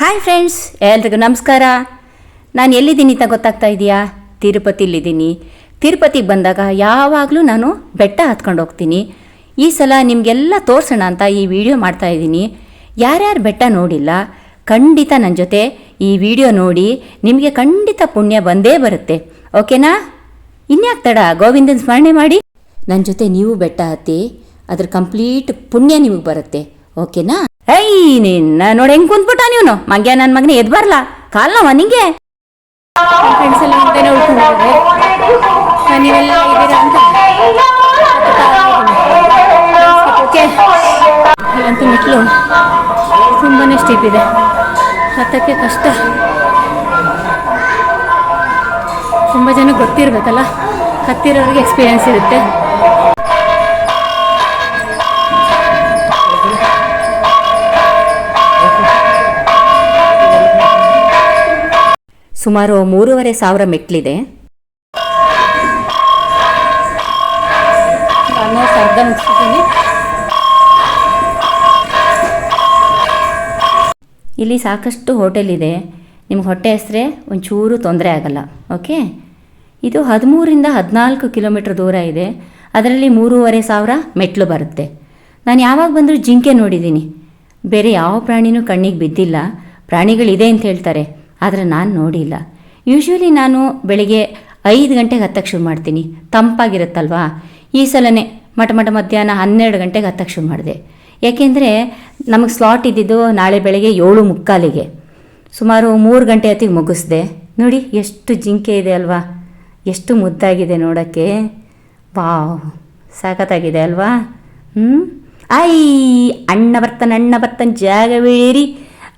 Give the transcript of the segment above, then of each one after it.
Hi friends ಎಲ್ರಿಗೂ ನಮಸ್ಕಾರ. ನಾನು ಎಲ್ಲಿದ್ದೀನಿ ಅಂತ ಗೊತ್ತಾಗ್ತಾ ಇದೆಯಾ? ತಿರುಪತಿಲಿದ್ದೀನಿ ತಿರುಪತಿಗೆ ಬಂದಾಗ ಯಾವಾಗಲೂ ನಾನು ಬೆಟ್ಟ ಹತ್ಕೊಂಡು ಹೋಗ್ತೀನಿ. ಈ ಸಲ ನಿಮಗೆಲ್ಲ ತೋರಿಸೋಣ ಅಂತ ಈ ವಿಡಿಯೋ ಮಾಡ್ತಾ ಇದ್ದೀನಿ ಯಾರ್ಯಾರು ಬೆಟ್ಟ ನೋಡಿಲ್ಲ, ಖಂಡಿತ ನನ್ನ ಜೊತೆ ಈ ವಿಡಿಯೋ ನೋಡಿ ನಿಮಗೆ ಖಂಡಿತ ಪುಣ್ಯ ಬಂದೇ ಬರುತ್ತೆ. ಓಕೆನಾ? ಇನ್ಯಾಕೆ ತಡ? ಗೋವಿಂದನ ಸ್ಮರಣೆ ಮಾಡಿ. ನನ್ನ ಜೊತೆ ನೀವು ಬೆಟ್ಟ ಹತ್ತಿ ಅದ್ರ ಕಂಪ್ಲೀಟ್ ಪುಣ್ಯ ನಿಮಗೆ ಬರುತ್ತೆ. ಓಕೆನಾ ಐ ನಿನ್ನ ನೋಡಿ ಹೆಂಗ್ ಕುಂತ್ಬಿಟ್ಟ ನೀವು ಮಂಗ್ಯ ನನ್ನ ಮಗನ ಎದ್ ಬರ್ಲಾ. ಕಾಲ್ ನಾವ ನಿಂಗೆ? ಫ್ರೆಂಡ್ಸ್ ಎಲ್ಲ ಹಿಂದೆನೇ ಉಳ್ಕೊಂಡಿದ್ದಾರೆ ನೀವೆಲ್ಲ ಇದ್ದೀರಾ ಅಂತ ಓಕೆ. ಮೆಟ್ಲು ತುಂಬಾನೇ ಸ್ಟೀಪ್ ಇದೆ. ಹತ್ತಕ್ಕೆ ಕಷ್ಟ. ತುಂಬ ಜನ ಗೊತ್ತಿರ್ಬೇಕಲ್ಲ? ಹತ್ತಿರೋರಿಗೆ ಎಕ್ಸ್ಪೀರಿಯನ್ಸ್ ಇರುತ್ತೆ. ಸುಮಾರು ಮೂರುವರೆ ಸಾವಿರ ಮೆಟ್ಲಿದೆ ಇಲ್ಲಿ ಸಾಕಷ್ಟು ಹೋಟೆಲ್ ಇದೆ. ನಿಮ್ಗೆ ಹೊಟ್ಟೆ ಹೆಸ್ರೆ ಒಂಚೂರು ತೊಂದರೆ ಆಗಲ್ಲ ಓಕೆ? ಇದು ಹದಿಮೂರಿಂದ ಹದಿನಾಲ್ಕು ಕಿಲೋಮೀಟ್ರ್ ದೂರ ಇದೆ. ಅದರಲ್ಲಿ ಮೂರುವರೆ ಸಾವಿರ ಮೆಟ್ಲು ಬರುತ್ತೆ. ನಾನು ಯಾವಾಗ ಬಂದರೂ ಜಿಂಕೆ ನೋಡಿದ್ದೀನಿ. ಬೇರೆ ಯಾವ ಪ್ರಾಣಿನೂ ಕಣ್ಣಿಗೆ ಬಿದ್ದಿಲ್ಲ. ಪ್ರಾಣಿಗಳಿದೆ ಅಂತ ಹೇಳ್ತಾರೆ. ಆದರೆ ನಾನು ನೋಡಿಲ್ಲ. ಯೂಶ್ವಲಿ ನಾನು ಬೆಳಿಗ್ಗೆ ಐದು ಗಂಟೆಗೆ ಹತ್ತಕ್ಕೆ ಶುರು ಮಾಡ್ತೀನಿ. ತಂಪಾಗಿರುತ್ತಲ್ವಾ? ಈ ಸಲನೇ ಮಟ ಮಟ ಮಧ್ಯಾಹ್ನ ಹನ್ನೆರಡು ಗಂಟೆಗೆ ಹತ್ತಕ್ಕೆ ಶುರು ಮಾಡಿದೆ. ಏಕೆಂದರೆ ನಮಗೆ ಸ್ಲಾಟ್ ಇದ್ದಿದ್ದು ನಾಳೆ ಬೆಳಗ್ಗೆ ಏಳು ಮುಕ್ಕಾಲಿಗೆ. ಸುಮಾರು ಮೂರು ಗಂಟೆ ಹೊತ್ತಿಗೆ ಮುಗಿಸ್ದೆ. ನೋಡಿ ಎಷ್ಟು ಜಿಂಕೆ ಇದೆ ಅಲ್ವಾ? ಎಷ್ಟು ಮುದ್ದಾಗಿದೆ ನೋಡೋಕ್ಕೆ. ವಾವ್, ಸಾಕತ್ತಾಗಿದೆ ಅಲ್ವಾ? ಹ್ಞೂ ಐ ಅಣ್ಣ ಬರ್ತಾನೆ ಅಣ್ಣ ಬರ್ತಾನೆ, ಜಾಗ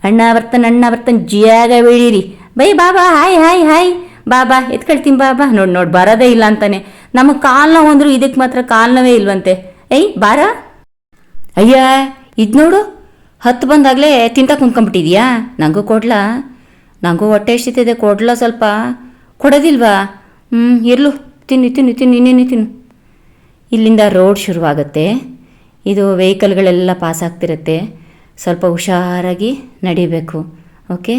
ಅಣ್ಣ ಬರ್ತಾನೆ ಅಣ್ಣ ಬರ್ತಾನೆ ಜಿಯಾಗ ಬೀಳಿರಿ. ಬೈ ಬಾಬಾ, ಹಾಯ್ ಹಾಯ್ ಹಾಯ್. ಬಾಬಾ, ಎತ್ಕೊಳ್ತೀನಿ ಬಾಬಾ. ನೋಡಿ ನೋಡಿ, ಬರೋದೇ ಇಲ್ಲ ಅಂತಾನೆ. ನಮಗೆ ಕಾಲು ನೋವು ಅಂದರು ಇದಕ್ಕೆ ಮಾತ್ರ ಕಾಲು ನೋವೇ ಇಲ್ವಂತೆ. ಏಯ್, ಬಾರ. ಅಯ್ಯ, ಇದು ನೋಡು. ಹತ್ತು ಬಂದಾಗಲೇ ತಿಂತ ಕುಂದ್ಕೊಂಬಿಟ್ಟಿದ್ಯಾ ನನಗೂ ಕೊಡ್ಲಾ? ನನಗೂ ಹೊಟ್ಟೆ ಎಷ್ಟಿದೆ ಕೊಡ್ಲಾ ಸ್ವಲ್ಪ? ಕೊಡೋದಿಲ್ವಾ? ಹ್ಞೂ ಇರ್ಲು. ತಿನ್ನಿ ತಿನ್ನಿ, ತಿನ್ನು, ಇನ್ನೇನು ತಿನ್ನು. ಇಲ್ಲಿಂದ ರೋಡ್ ಶುರುವಾಗುತ್ತೆ. ಇದು ವೆಹಿಕಲ್ಗಳೆಲ್ಲ ಪಾಸ್ ಆಗ್ತಿರುತ್ತೆ ಸ್ವಲ್ಪ ಹುಷಾರಾಗಿ ನಡಿಬೇಕು. ಓಕೆ?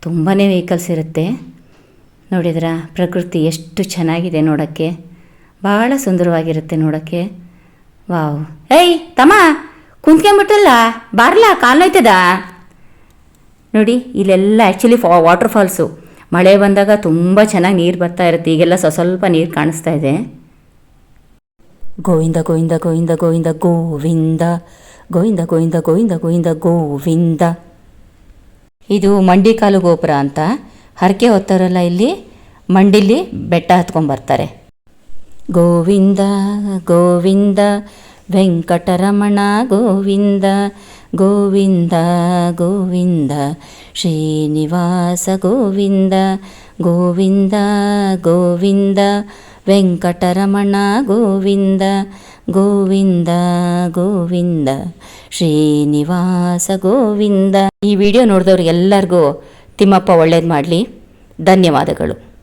ತುಂಬಾ ವೆಹಿಕಲ್ಸ್ ಇರುತ್ತೆ. ನೋಡಿದ್ರ? ಪ್ರಕೃತಿ ಎಷ್ಟು ಚೆನ್ನಾಗಿದೆ ನೋಡೋಕ್ಕೆ. ಭಾಳ ಸುಂದರವಾಗಿರುತ್ತೆ ನೋಡೋಕ್ಕೆ. ವಾವ್. ಏಯ್, ತಮ್ಮ! ಕುಂತ್ಕೊಂಬಿಟ್ಟಲ್ಲ ಬಾರ್ಲಾ? ಕಾಲೋಯ್ತದ ನೋಡಿ, ಇಲ್ಲೆಲ್ಲ ಆ್ಯಕ್ಚುಲಿ ಫಾ ವಾಟರ್ ಫಾಲ್ಸು ಮಳೆ ಬಂದಾಗ ತುಂಬ ಚೆನ್ನಾಗಿ ನೀರು ಬರ್ತಾ ಇರುತ್ತೆ. ಈಗೆಲ್ಲ ಸ್ವ ಸ್ವಲ್ಪ ನೀರು ಕಾಣಿಸ್ತಾ ಇದೆ. ಗೋವಿಂದ ಗೋವಿಂದ ಗೋವಿಂದ ಗೋವಿಂದ ಗೋವಿಂದ. ಗೋವಿಂದ ಗೋವಿಂದ ಗೋವಿಂದ ಗೋವಿಂದ ಗೋವಿಂದ. ಇದು ಮಂಡಿಕಾಲು ಗೋಪುರ ಅಂತ. ಹರಕೆ ಹೊತ್ತವರೆಲ್ಲ ಇಲ್ಲಿ ಮಂಡಿಲಿ ಬೆಟ್ಟ ಹತ್ಕೊಂಡ್ಬರ್ತಾರೆ ಗೋವಿಂದ ಗೋವಿಂದ, ವೆಂಕಟರಮಣ, ಗೋವಿಂದ ಗೋವಿಂದ ಗೋವಿಂದ, ಶ್ರೀನಿವಾಸ, ಗೋವಿಂದ ಗೋವಿಂದ ಗೋವಿಂದ ವೆಂಕಟರಮಣ ಗೋವಿಂದ ಗೋವಿಂದ ಗೋವಿಂದ ಶ್ರೀನಿವಾಸ ಗೋವಿಂದ. ಈ ವಿಡಿಯೋ ನೋಡಿದವ್ರಿಗೆಲ್ಲರಿಗೂ ತಿಮ್ಮಪ್ಪ ಒಳ್ಳೇದು ಮಾಡಲಿ. ಧನ್ಯವಾದಗಳು.